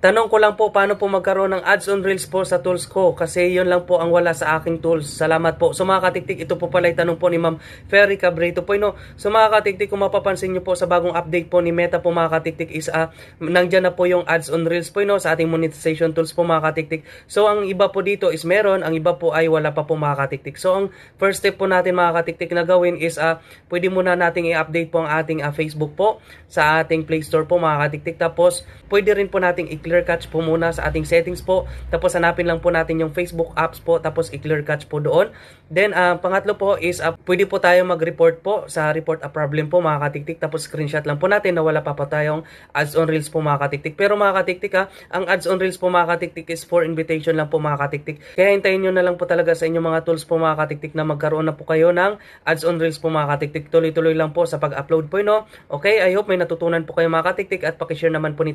Tanong ko lang po paano po magkaroon ng ads on Reels po sa tools ko kasi yun lang po ang wala sa aking tools. Salamat po. So mga katiktik, ito po pala yung tanong po ni Ma'am Ferry Cabrito po. No? So mga katiktik, kung mapapansin nyo po sa bagong update po ni Meta po mga katiktik is uh, nandyan na po yung ads on Reels po no? sa ating monetization tools po mga katiktik. So ang iba po dito is meron, ang iba po ay wala pa po mga katiktik. So ang first step po natin mga katiktik na gawin is uh, pwede muna nating i-update po ang ating uh, Facebook po sa ating Play Store po mga katiktik. Tapos pwede rin po nating i-clear catch po muna sa ating settings po. Tapos hanapin lang po natin yung Facebook apps po. Tapos i-clear catch po doon. Then uh, pangatlo po is uh, pwede po tayo mag-report po sa report a problem po mga katiktik. Tapos screenshot lang po natin na wala pa pa tayong ads on reels po mga katiktik. Pero mga katiktik ha, ang ads on reels po mga katiktik is for invitation lang po mga katiktik. Kaya hintayin nyo na lang po talaga sa inyong mga tools po mga katiktik na magkaroon na po kayo ng ads on reels po mga katiktik. Tuloy-tuloy lang po sa pag-upload po no. Okay, I hope may natutunan po kayo mga katiktik at pakishare naman po nito